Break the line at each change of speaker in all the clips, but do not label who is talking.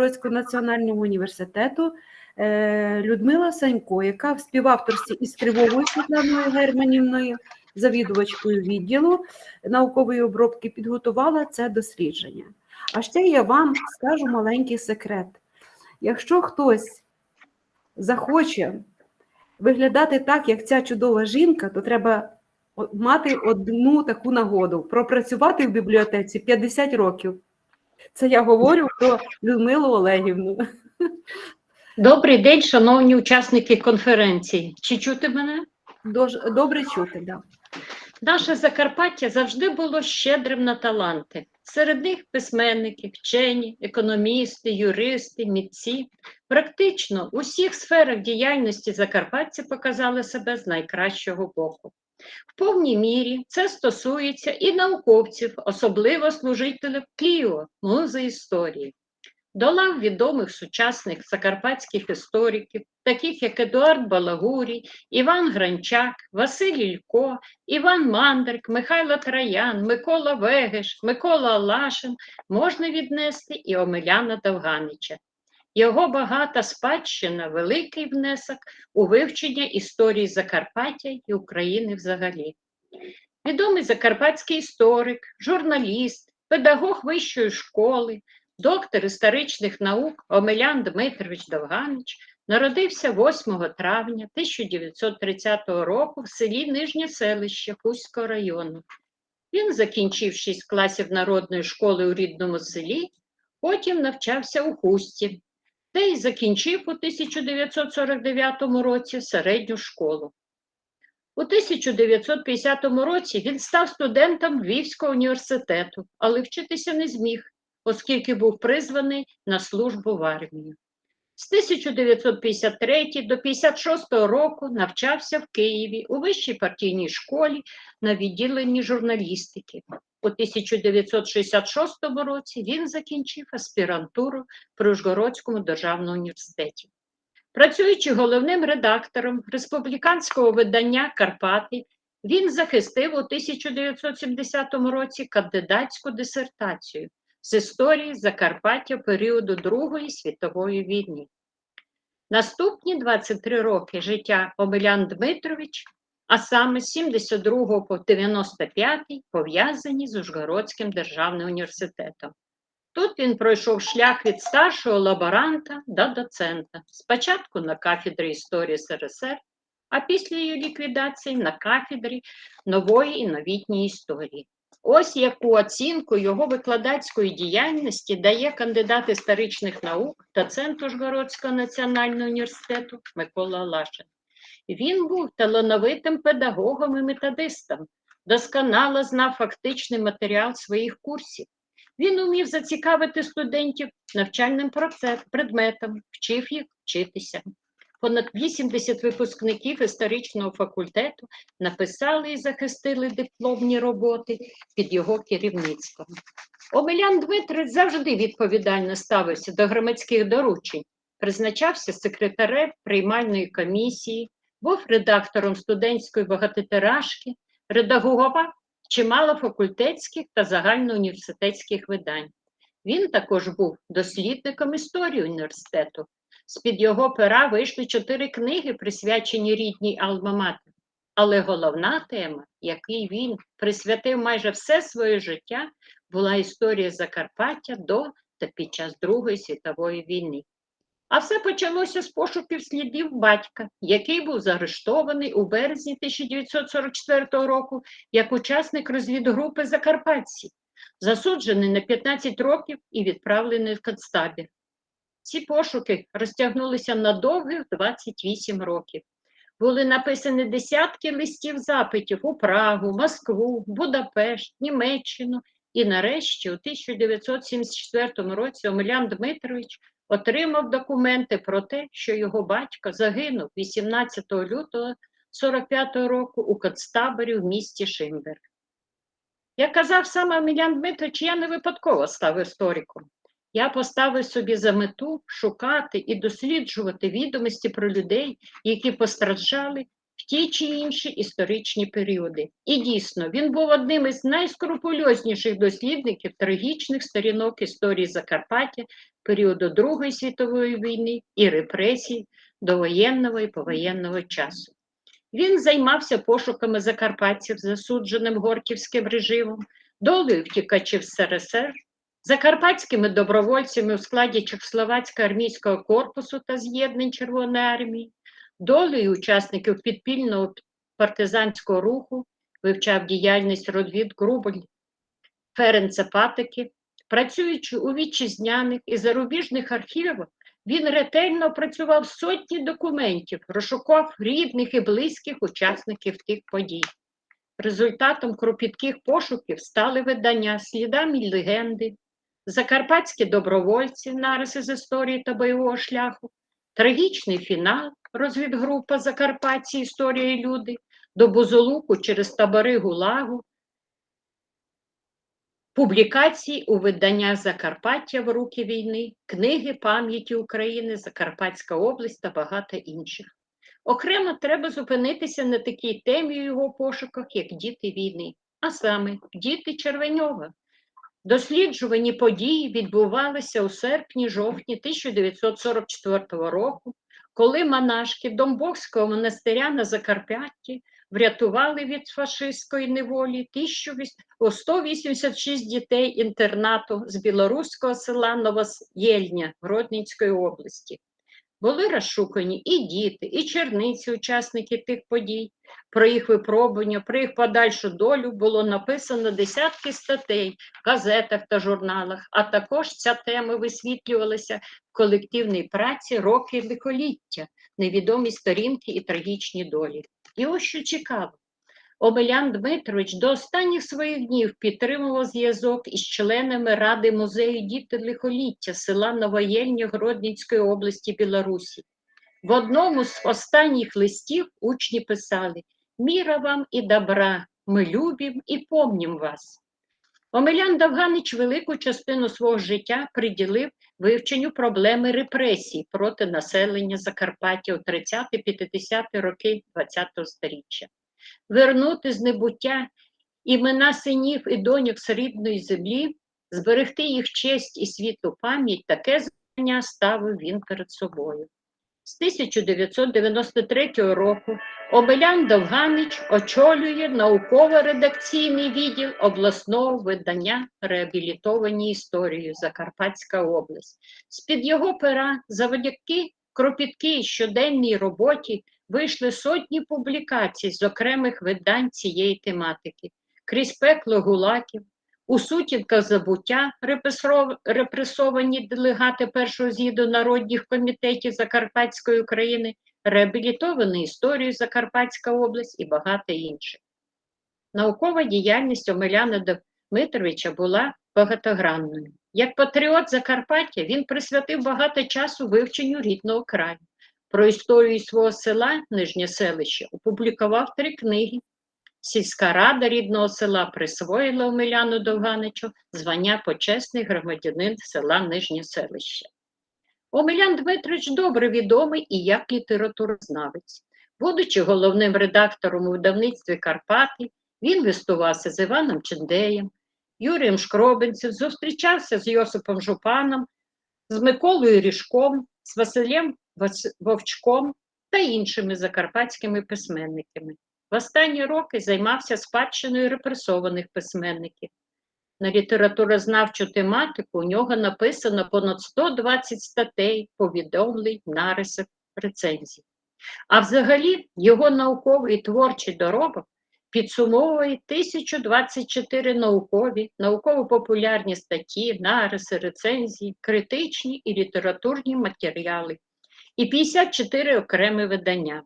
Ужгородського національного університету е, Людмила Санько, яка в співавторстві із Кривовою Світланою Германівною, завідувачкою відділу наукової обробки, підготувала це дослідження. А ще я вам скажу маленький секрет. Якщо хтось захоче виглядати так, як ця чудова жінка, то треба мати одну таку нагоду пропрацювати в бібліотеці 50 років. Це я говорю про Людмилу Олегівну.
Добрий день, шановні учасники конференції. Чи чути мене?
Добре чути, да.
Наше Закарпаття завжди було щедрим на таланти. Серед них письменники, вчені, економісти, юристи, митці. Практично у всіх сферах діяльності закарпатці показали себе з найкращого боку. В повній мірі це стосується і науковців, особливо служителів Києва, музи історії. До лав відомих сучасних закарпатських істориків, таких як Едуард Балагурій, Іван Гранчак, Василь Ілько, Іван Мандрик, Михайло Троян, Микола Вегеш, Микола Алашин, можна віднести і Омеляна Довганича. Його багата спадщина великий внесок у вивчення історії Закарпаття і України взагалі. Відомий закарпатський історик, журналіст, педагог вищої школи, доктор історичних наук Омелян Дмитрович Довганич народився 8 травня 1930 року в селі Нижнє селище Хуського району. Він закінчив 6 класів народної школи у рідному селі, потім навчався у Хусті, де й закінчив у 1949 році середню школу. У 1950 році він став студентом Львівського університету, але вчитися не зміг, оскільки був призваний на службу в армію. З 1953 до 1956 року навчався в Києві у вищій партійній школі на відділенні журналістики. У 1966 році він закінчив аспірантуру при Ужгородському державному університеті. Працюючи головним редактором республіканського видання Карпати, він захистив у 1970 році кандидатську дисертацію з історії Закарпаття періоду Другої світової війни. Наступні 23 роки життя Омелян Дмитрович, а саме з 72 по 95 пов'язані з Ужгородським державним університетом. Тут він пройшов шлях від старшого лаборанта до доцента, спочатку на кафедрі історії СРСР, а після її ліквідації на кафедрі нової і новітньої історії. Ось яку оцінку його викладацької діяльності дає кандидат історичних наук, доцент Ужгородського національного університету Микола Лашин. Він був талановитим педагогом і методистом, досконало знав фактичний матеріал своїх курсів. Він умів зацікавити студентів навчальним предметом, вчив їх вчитися. Понад 80 випускників історичного факультету написали і захистили дипломні роботи під його керівництвом. Омелян Дмитрич завжди відповідально ставився до громадських доручень, призначався секретарем приймальної комісії, був редактором студентської багатотиражки, редагував чимало факультетських та загальноуніверситетських видань. Він також був дослідником історії університету. З-під його пера вийшли чотири книги, присвячені рідній Алма-Матер. Але головна тема, якій він присвятив майже все своє життя, була історія Закарпаття до та під час Другої світової війни. А все почалося з пошуків слідів батька, який був заарештований у березні 1944 року як учасник розвідгрупи Закарпатці, засуджений на 15 років і відправлений в концтабір. Ці пошуки розтягнулися на довгих 28 років. Були написані десятки листів запитів у Прагу, Москву, Будапешт, Німеччину. І нарешті у 1974 році Омелян Дмитрович отримав документи про те, що його батько загинув 18 лютого 45 року у концтаборі в місті Шимберг. Як казав сам Омелян Дмитрович, я не випадково став істориком. Я поставив собі за мету шукати і досліджувати відомості про людей, які постраждали в ті чи інші історичні періоди. І дійсно, він був одним із найскрупульозніших дослідників трагічних сторінок історії Закарпаття періоду Другої світової війни і репресій довоєнного і повоєнного часу. Він займався пошуками закарпатців, засудженим Горківським режимом, долею втікачів СРСР, закарпатськими добровольцями у складі Чехословацького армійського корпусу та з'єднань Червоної армії, долею учасників підпільного партизанського руху, вивчав діяльність Родвід Грубель, Ференца Патики, працюючи у вітчизняних і зарубіжних архівах, він ретельно опрацював сотні документів, розшукав рідних і близьких учасників тих подій. Результатом кропітких пошуків стали видання слідами легенди, закарпатські добровольці, нариси з історії та бойового шляху, трагічний фінал, розвідгрупа Закарпатці історія і люди, до Бузолуку через табори Гулагу, публікації у виданнях Закарпаття в руки війни, книги пам'яті України, Закарпатська область та багато інших. Окремо треба зупинитися на такій темі у його пошуках, як діти війни, а саме діти Червеньова. Досліджувані події відбувалися у серпні-жовтні 1944 року, коли монашки Домбовського монастиря на Закарпатті врятували від фашистської неволі 186 дітей інтернату з білоруського села Новоєльня Гродненської області. Були розшукані і діти, і черниці, учасники тих подій. Про їх випробування, про їх подальшу долю було написано десятки статей в газетах та журналах, а також ця тема висвітлювалася в колективній праці роки лихоліття, невідомі сторінки і трагічні долі. І ось що цікаво. Омелян Дмитрович до останніх своїх днів підтримував зв'язок із членами Ради музею діти лихоліття села Новоєльня Гродненської області Білорусі. В одному з останніх листів учні писали Міра вам і добра, ми любім і помнім вас. Омелян Довганич велику частину свого життя приділив вивченню проблеми репресій проти населення Закарпаття у 30-50 роки ХХ століття вернути з небуття імена синів і доньок срібної землі, зберегти їх честь і світлу пам'ять, таке завдання ставив він перед собою. З 1993 року Обелян Довганич очолює науково-редакційний відділ обласного видання реабілітовані історією Закарпатська область. З-під його пера завдяки кропіткій щоденній роботі вийшли сотні публікацій з окремих видань цієї тематики. Крізь пекло гулаків, у сутінках забуття репресовані делегати першого з'їду народних комітетів Закарпатської України, реабілітовані історію Закарпатська область і багато інших. Наукова діяльність Омеляна Дмитровича була багатогранною. Як патріот Закарпаття він присвятив багато часу вивченню рідного краю. Про історію свого села Нижнє селище опублікував три книги. Сільська рада рідного села присвоїла Омеляну Довганичу звання почесний громадянин села Нижнє селище. Омелян Дмитрович добре відомий і як літературознавець. Будучи головним редактором у видавництві Карпати, він листувався з Іваном Чендеєм, Юрієм Шкробинцем, зустрічався з Йосипом Жупаном, з Миколою Ріжком, з Василем Вас- Вовчком та іншими закарпатськими письменниками. В останні роки займався спадщиною репресованих письменників. На літературознавчу тематику у нього написано понад 120 статей, повідомлень, нарисів, рецензій. А взагалі його науковий творчий доробок підсумовує 1024 наукові, науково-популярні статті, нариси, рецензії, критичні і літературні матеріали і 54 окремі видання.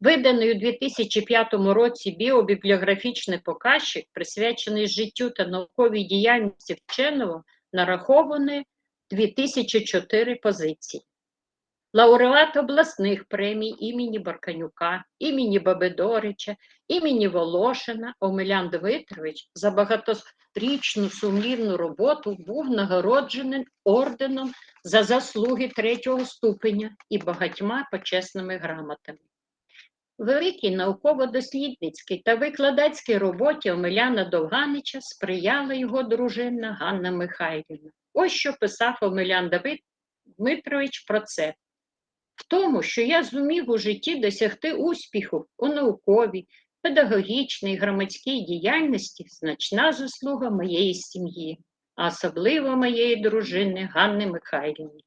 Виданий у 2005 році біобібліографічний показчик, присвячений життю та науковій діяльності вченого, нарахований 2004 позиції. Лауреат обласних премій імені Барканюка, імені Бабедорича, імені Волошина Омелян Дмитрович за багаторічну сумлінну роботу був нагороджений орденом за заслуги третього ступеня і багатьма почесними грамотами. Великій науково-дослідницькій та викладацькій роботі Омеляна Довганича сприяла його дружина Ганна Михайлівна. Ось що писав Омелян Давид Дмитрович про це. В тому, що я зумів у житті досягти успіху у науковій, педагогічній, громадській діяльності значна заслуга моєї сім'ї, а особливо моєї дружини Ганни Михайлівни.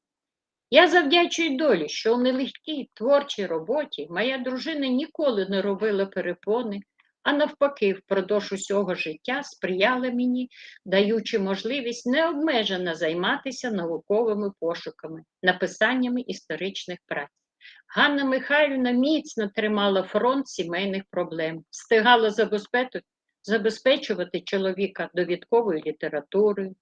Я завдячую долі, що у нелегкій творчій роботі моя дружина ніколи не робила перепони, а навпаки, впродовж усього життя сприяла мені, даючи можливість необмежено займатися науковими пошуками, написаннями історичних праць. Ганна Михайлівна міцно тримала фронт сімейних проблем, встигала забезпечувати чоловіка довідковою літературою,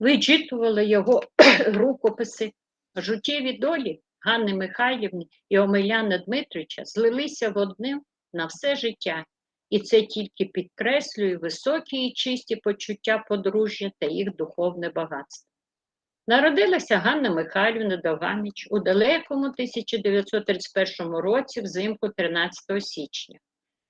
вичитувала його рукописи. Жуттєві долі Ганни Михайлівни і Омеляна Дмитрича злилися в одним на все життя, і це тільки підкреслює високі і чисті почуття подружжя та їх духовне багатство. Народилася Ганна Михайлівна Довганич у далекому 1931 році, взимку 13 січня,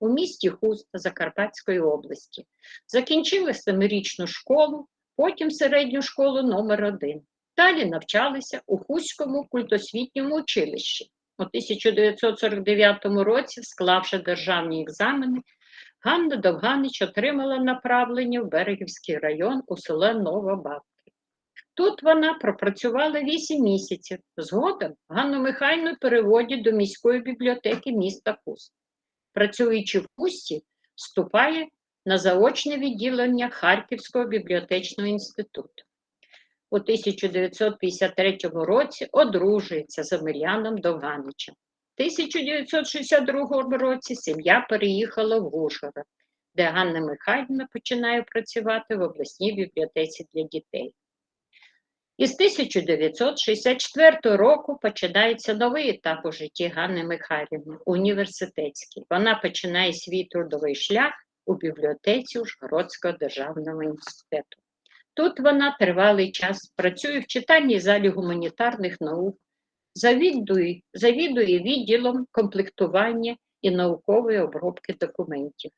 у місті Хуста Закарпатської області. Закінчила семирічну школу, потім середню школу номер 1 Далі навчалися у Хуському культосвітньому училищі. У 1949 році, склавши державні екзамени, Ганна Довганич отримала направлення в Берегівський район у село Нова Бабки. Тут вона пропрацювала 8 місяців. Згодом Ганну Михайлівну переводять до міської бібліотеки міста Хуст. Працюючи в Хусті, вступає на заочне відділення Харківського бібліотечного інституту у 1953 році одружується з Омеляном Довганичем. У 1962 році сім'я переїхала в Ужгород, де Ганна Михайлівна починає працювати в обласній бібліотеці для дітей. Із 1964 року починається новий етап у житті Ганни Михайлівни університетський. Вона починає свій трудовий шлях у бібліотеці Ужгородського державного університету. Тут вона тривалий час працює в читальній залі гуманітарних наук, завідує, завідує відділом комплектування і наукової обробки документів.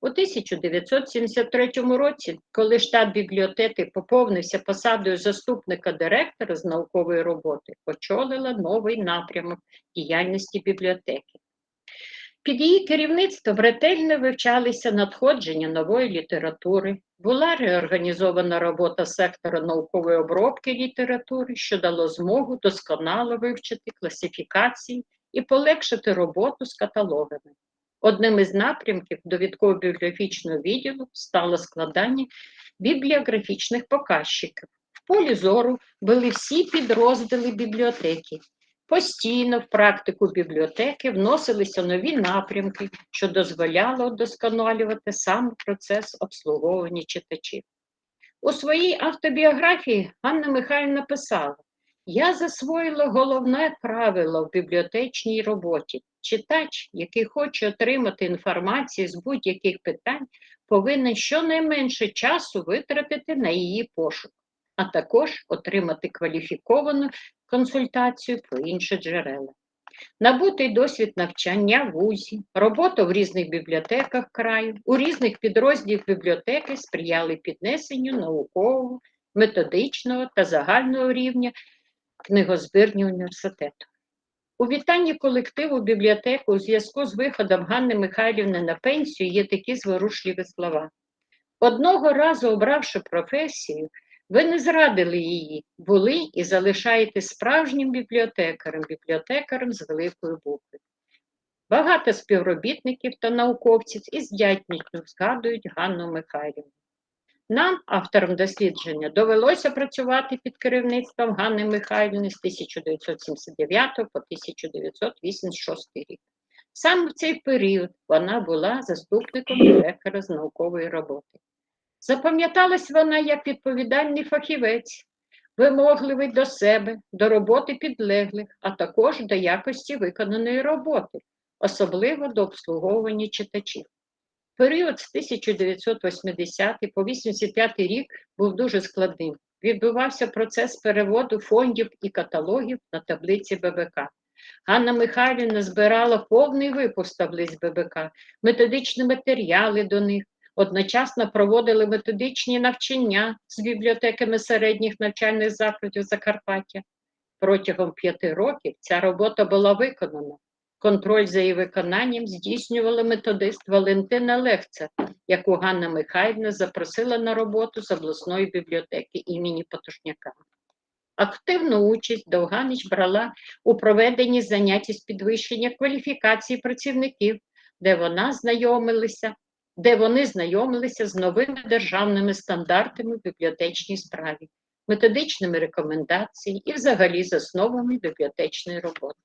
У 1973 році, коли штат бібліотеки поповнився посадою заступника директора з наукової роботи, очолила новий напрямок діяльності бібліотеки. Під її керівництвом ретельно вивчалися надходження нової літератури, була реорганізована робота сектора наукової обробки літератури, що дало змогу досконало вивчити класифікації і полегшити роботу з каталогами. Одним із напрямків довідково-бібліографічного відділу стало складання бібліографічних показчиків. В полі зору були всі підрозділи бібліотеки. Постійно в практику бібліотеки вносилися нові напрямки, що дозволяло удосконалювати сам процес обслуговування читачів. У своїй автобіографії Ганна Михайлівна писала: Я засвоїла головне правило в бібліотечній роботі. Читач, який хоче отримати інформацію з будь-яких питань, повинен щонайменше часу витратити на її пошук, а також отримати кваліфіковану консультацію про інші джерела. Набутий досвід навчання в УЗІ, робота в різних бібліотеках краю, у різних підрозділах бібліотеки сприяли піднесенню наукового, методичного та загального рівня книгозбірні університету. У вітанні колективу бібліотеки у зв'язку з виходом Ганни Михайлівни на пенсію є такі зворушливі слова. Одного разу обравши професію, ви не зрадили її, були і залишаєтесь справжнім бібліотекарем, бібліотекарем з великої букви. Багато співробітників та науковців із дядьністю згадують Ганну Михайлівну. Нам, авторам дослідження, довелося працювати під керівництвом Ганни Михайлівни з 1979 по 1986 рік. Саме в цей період вона була заступником директора з наукової роботи. Запам'яталась вона як відповідальний фахівець, вимогливий до себе, до роботи підлеглих, а також до якості виконаної роботи, особливо до обслуговування читачів. Період з 1980 по 85 рік був дуже складним. Відбувався процес переводу фондів і каталогів на таблиці ББК. Ганна Михайлівна збирала повний випуск таблиць ББК, методичні матеріали до них, одночасно проводили методичні навчання з бібліотеками середніх навчальних закладів Закарпаття. Протягом п'яти років ця робота була виконана. Контроль за її виконанням здійснювала методист Валентина Левця, яку Ганна Михайлівна запросила на роботу з обласної бібліотеки імені Потушняка. Активну участь Довганич брала у проведенні занять із підвищення кваліфікації працівників, де вона знайомилася, де вони знайомилися з новими державними стандартами в бібліотечній справі, методичними рекомендаціями і взагалі з основами бібліотечної роботи.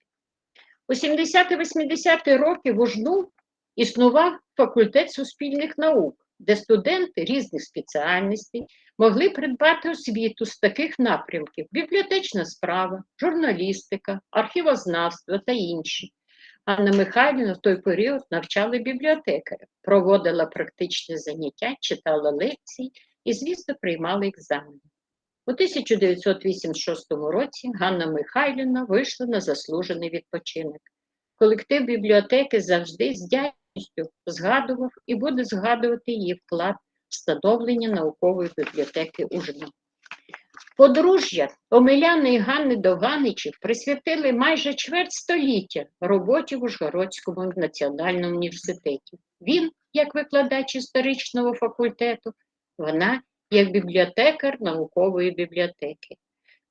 У 70-80-ті роки в УЖНУ існував факультет суспільних наук, де студенти різних спеціальностей могли придбати освіту з таких напрямків: бібліотечна справа, журналістика, архівознавство та інші. Анна Михайлівна в той період навчала бібліотекаря, проводила практичні заняття, читала лекції і, звісно, приймала екзамени. У 1986 році Ганна Михайлівна вийшла на заслужений відпочинок. Колектив бібліотеки завжди з дякістю згадував і буде згадувати її вклад в становлення наукової бібліотеки УЖНУ. Подружжя Омеляни Ганни Довганичів присвятили майже чверть століття роботі в Ужгородському національному університеті. Він, як викладач історичного факультету, вона як бібліотекар наукової бібліотеки.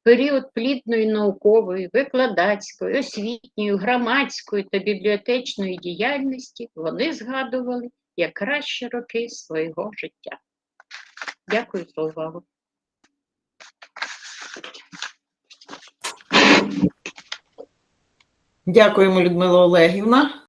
Період плідної наукової, викладацької, освітньої, громадської та бібліотечної діяльності вони згадували як кращі роки свого життя. Дякую за увагу.
Дякуємо, Людмила Олегівна.